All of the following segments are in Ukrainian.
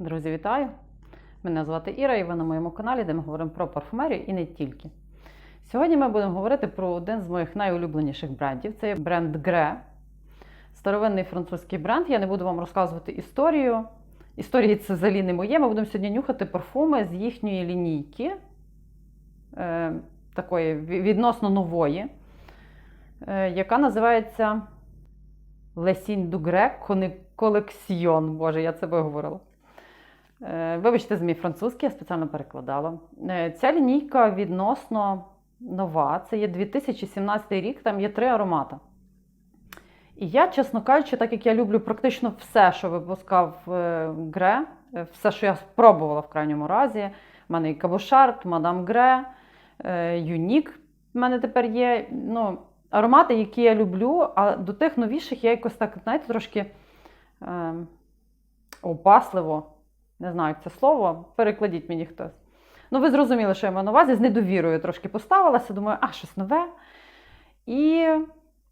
Друзі, вітаю! Мене звати Іра, і ви на моєму каналі, де ми говоримо про парфумерію і не тільки. Сьогодні ми будемо говорити про один з моїх найулюбленіших брендів. Це бренд Gre. Старовинний французький бренд. Я не буду вам розказувати історію. Історії це взагалі не моє. Ми будемо сьогодні нюхати парфуми з їхньої лінійки, е, такої відносно нової, е, яка називається Лесінь Дугре Колекціон. Боже, я це виговорила. Е, Вибачте, з мій французький, я спеціально перекладала. Е, Ця лінійка відносно нова. Це є 2017 рік, там є три аромати. І я, чесно кажучи, так як я люблю практично все, що випускав е, Гре, все, що я спробувала в крайньому разі. У мене і Кабошарт, Мадам Гре, Юнік в мене тепер є. Ну, аромати, які я люблю, а до тих новіших я якось так, знаєте, трошки е, опасливо, не знаю, це слово, перекладіть мені хтось. Ну, ви зрозуміли, що я маю на увазі, з недовірою трошки поставилася, думаю, а щось нове. І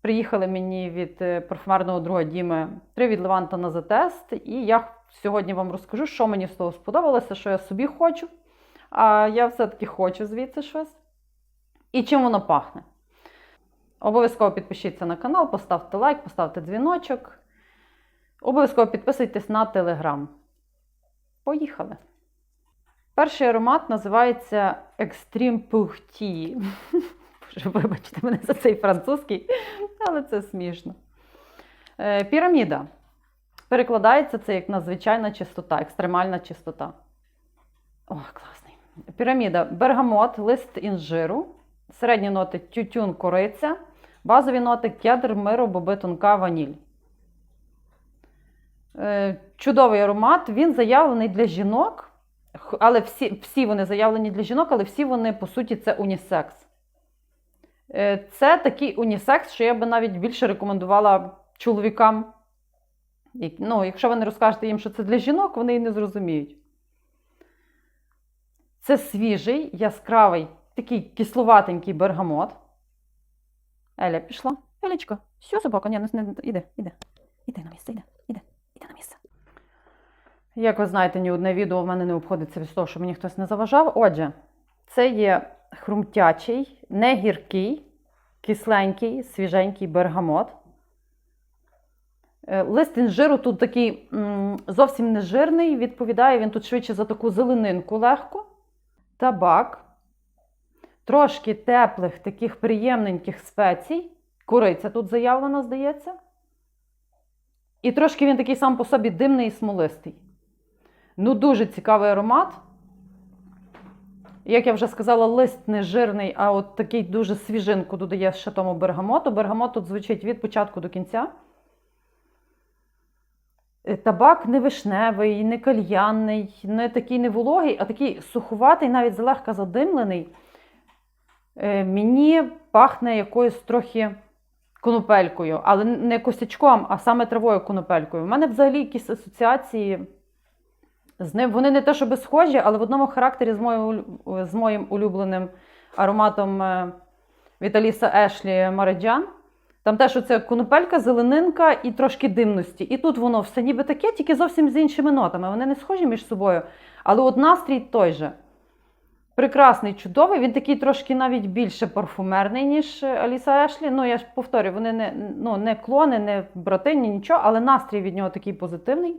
приїхали мені від е, парфумерного друга Діми три від Леванта на затест. І я сьогодні вам розкажу, що мені з того сподобалося, що я собі хочу. А я все-таки хочу звідси щось. І чим воно пахне. Обов'язково підпишіться на канал, поставте лайк, поставте дзвіночок. Обов'язково підписуйтесь на телеграм. Поїхали! Перший аромат називається Extreme. Боже, вибачте мене за цей французький, але це смішно. Е, Піраміда. Перекладається це як надзвичайна чистота, екстремальна чистота. О, класний. Піраміда. Бергамот, лист інжиру, середні ноти тютюн, кориця, базові ноти кедр, миро, боби, тонка, ваніль. Е, Чудовий аромат. Він заявлений для жінок, але всі, всі вони заявлені для жінок, але всі вони, по суті, це унісекс. Е, Це такий унісекс, що я би навіть більше рекомендувала чоловікам. Ну, якщо ви не розкажете їм, що це для жінок, вони і не зрозуміють. Це свіжий, яскравий, такий кисловатенький бергамот. Еля пішла. Елічко, що собака? Ні, не, не, іди, іди. Іди на місце, іди, на місце. Як ви знаєте, ні одне відео в мене не обходиться від того, що мені хтось не заважав. Отже, це є хрумтячий, не гіркий, кисленький, свіженький бергамот. Е, Лист інжиру тут такий зовсім не жирний, відповідає він тут швидше за таку зеленинку легко. Табак, трошки теплих, таких приємненьких спецій. Куриця тут заявлена, здається. І трошки він такий сам по собі димний і смолистий. Ну, дуже цікавий аромат. Як я вже сказала, лист не жирний, а от такий дуже свіжинку додає ще тому бергамоту. Бергамот тут звучить від початку до кінця. Е, Табак не вишневий, не кальянний, не такий не вологий, а такий суховатий, навіть злегка задимлений. Е, Мені пахне якоюсь трохи конопелькою, але не косячком, а саме травою конопелькою. У мене взагалі якісь асоціації з ним. Вони не те, щоб схожі, але в одному характері з моїм, з моїм улюбленим ароматом е, від Аліса Ешлі Мараджан. Там теж оце конопелька, зеленинка і трошки димності. І тут воно все ніби таке, тільки зовсім з іншими нотами. Вони не схожі між собою, але от настрій той же. Прекрасний, чудовий. Він такий трошки навіть більше парфумерний, ніж е, Аліса Ешлі. Ну, я ж повторюю, вони не, ну, не клони, не брати, ні нічого, але настрій від нього такий позитивний.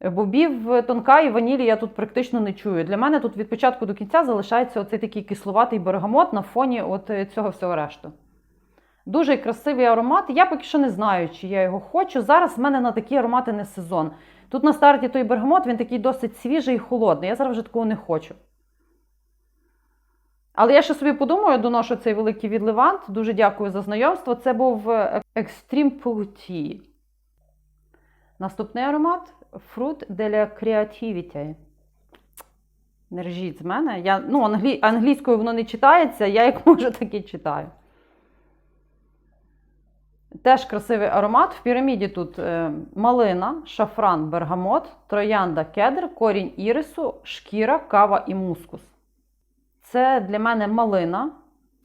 Бобів е, тонка і ванілі я тут практично не чую. Для мене тут від початку до кінця залишається оцей такий кисловатий бергамот на фоні от е, цього всього решту. Дуже красивий аромат. Я поки що не знаю, чи я його хочу. Зараз в мене на такі аромати не сезон. Тут на старті той бергамот, він такий досить свіжий і холодний. Я зараз вже такого не хочу. Але я ще собі подумаю, доношу цей великий від Левант. Дуже дякую за знайомство. Це був е, Extreme Pouty. Наступний аромат Fruit de la Creativity. Не режіть з мене. Я, ну, англі... Англійською воно не читається, я як можу, так і читаю. Теж красивий аромат. В піраміді тут е, малина, шафран, бергамот, троянда, кедр, корінь ірису, шкіра, кава і мускус. Це для мене малина,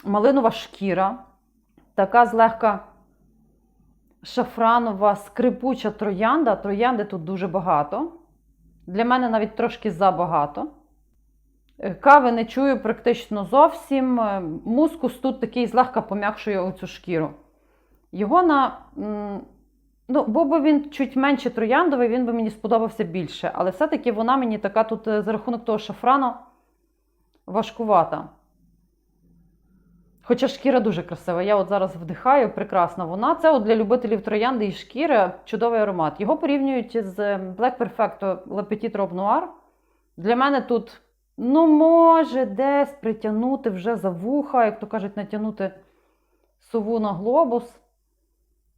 малинова шкіра, така злегка шафранова, скрипуча троянда. Троянди тут дуже багато. Для мене навіть трошки забагато. Е, Кави не чую практично зовсім. Е, Мускус тут такий злегка пом'якшує оцю шкіру. Його на. Ну, був би він чуть менше трояндовий, він би мені сподобався більше. Але все-таки вона мені така тут е, за рахунок того шафрану важкувата. Хоча шкіра дуже красива. Я от зараз вдихаю, прекрасна вона. Це от для любителів троянди і шкіри чудовий аромат. Його порівнюють з Black Perfecto Le Petit Robe Noir. Для мене тут, ну, може, десь притягнути вже за вуха, як то кажуть, натягнути сову на глобус.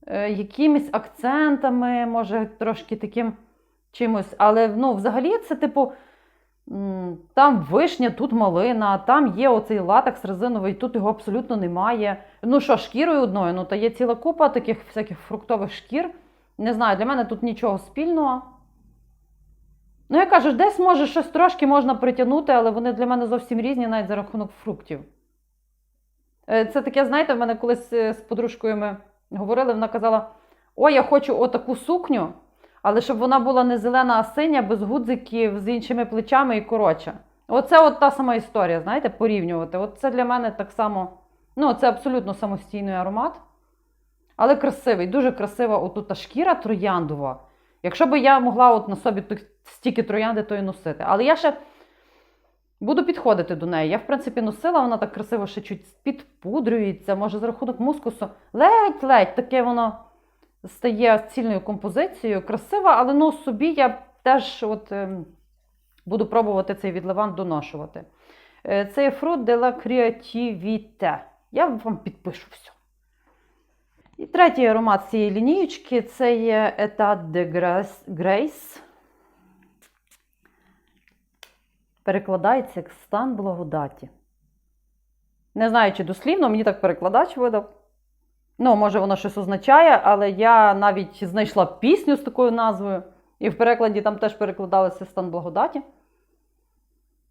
Е, якимись акцентами, може, трошки таким чимось. Але ну, взагалі це, типу, там вишня, тут малина, там є оцей латекс резиновий, тут його абсолютно немає. Ну що, шкірою одною, ну та є ціла купа таких всяких фруктових шкір. Не знаю, для мене тут нічого спільного. Ну, я кажу, десь може щось трошки можна притягнути, але вони для мене зовсім різні, навіть за рахунок фруктів. Е, Це таке, знаєте, в мене колись е, з подружкою ми говорили, вона казала: О, я хочу отаку сукню, але щоб вона була не зелена, а синя, без гудзиків, з іншими плечами і коротша. Оце от та сама історія, знаєте, порівнювати. От це для мене так само, ну, це абсолютно самостійний аромат. Але красивий, дуже красива отут та шкіра трояндова. Якщо б я могла от на собі стільки троянди, то і носити. Але я ще буду підходити до неї. Я, в принципі, носила, вона так красиво ще чуть підпудрюється, може, за рахунок мускусу. Ледь-ледь таке воно стає цільною композицією. Красива, але ну, собі я теж от, ем, буду пробувати цей відливан доношувати. Е, Це є фрут de la Creativité. Я вам підпишу все. І третій аромат цієї лінієчки це є Etat de Grace. Перекладається як стан благодаті. Не знаю, чи дослівно, мені так перекладач видав. Ну, може, воно щось означає, але я навіть знайшла пісню з такою назвою, і в перекладі там теж перекладалося стан благодаті.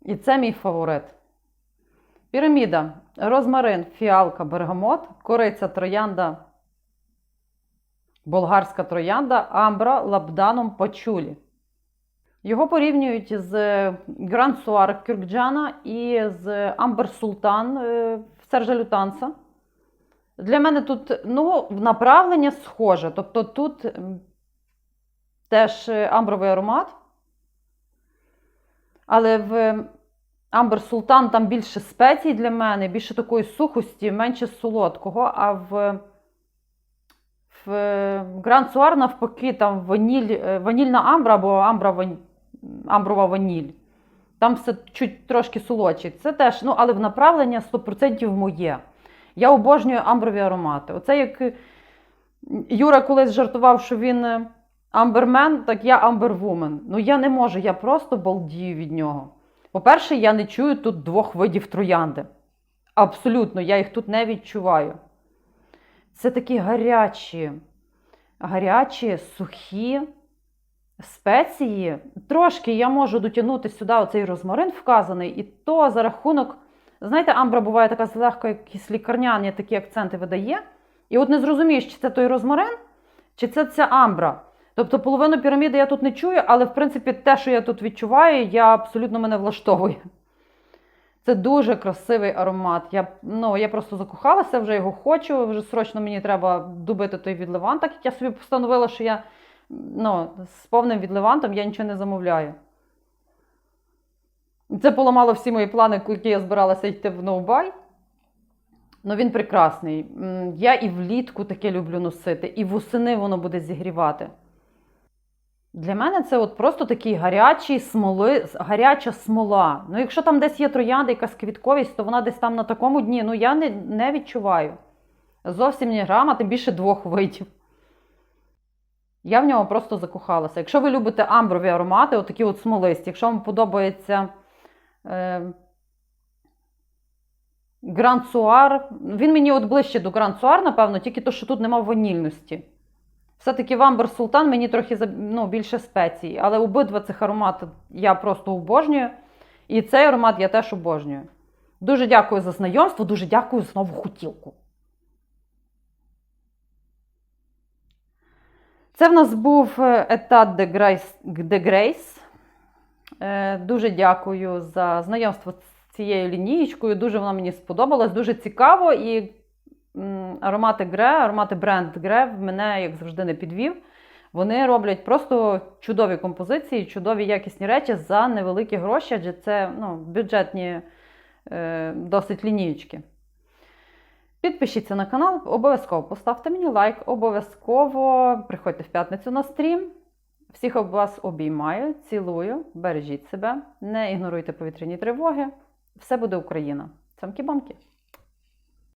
І це мій фаворит. Піраміда, розмарин, фіалка, бергамот, кориця, троянда, болгарська троянда, амбра, лабданом, пачулі. Його порівнюють з Гранд Суар Кюркджана і з Амбер Султан е, Сержа Лютанса. Для мене тут ну, направлення схоже. Тобто тут теж е, амбровий аромат. Але в Амбер Султан там більше спецій для мене, більше такої сухості, менше солодкого. А в, в Гранд Суар навпаки, там ваніль, е, ванільна амбра або амбра, вань- амброва ваніль. Там все чуть трошки солодче. Це теж, ну, але в направлення 100% моє. Я обожнюю амброві аромати. Оце як е, Юра колись жартував, що він е, амбермен, так я амбервумен. Ну я не можу, я просто балдію від нього. По-перше, я не чую тут двох видів троянди. Абсолютно, я їх тут не відчуваю. Це такі гарячі, гарячі, сухі спеції. Трошки я можу дотягнути сюди оцей розмарин вказаний, і то за рахунок. Знаєте, амбра буває така злегка, якісь лікарняні такі акценти видає. І от не зрозумієш, чи це той розмарин, чи це ця амбра. Тобто половину піраміди я тут не чую, але в принципі те, що я тут відчуваю, я абсолютно мене влаштовує. Це дуже красивий аромат. Я, ну, я просто закохалася, вже його хочу. Вже срочно мені треба добити той відливан, так як я собі постановила, що я ну, з повним відливантом я нічого не замовляю. Це поламало всі мої плани, які я збиралася йти в ноубай. Ну, він прекрасний. Я і влітку таке люблю носити, і восени воно буде зігрівати. Для мене це от просто такий гарячий смоли, гаряча смола. Ну, якщо там десь є троянда, якась квітковість, то вона десь там на такому дні. Ну, я не, не відчуваю. Зовсім ні грама, тим більше двох видів. Я в нього просто закохалася. Якщо ви любите амброві аромати, отакі от смолисті, якщо вам подобається е, Гранд Суар, він мені от ближче до Гранд Суар, напевно, тільки то, що тут нема ванільності. Все-таки в Амбер Султан мені трохи ну, більше спецій, але обидва цих аромати я просто обожнюю. І цей аромат я теж обожнюю. Дуже дякую за знайомство, дуже дякую за нову хотілку. Це в нас був е, етат де Грейс, Дуже дякую за знайомство з цією лінієчкою. Дуже вона мені сподобалась, дуже цікаво. І аромати Гре, аромати бренд Гре мене, як завжди, не підвів. Вони роблять просто чудові композиції, чудові якісні речі за невеликі гроші, адже це ну, бюджетні е, досить лінієчки. Підпишіться на канал, обов'язково поставте мені лайк, обов'язково приходьте в п'ятницю на стрім. Всіх вас обіймаю, цілую, бережіть себе, не ігноруйте повітряні тривоги. Все буде Україна. Цямки-бамки!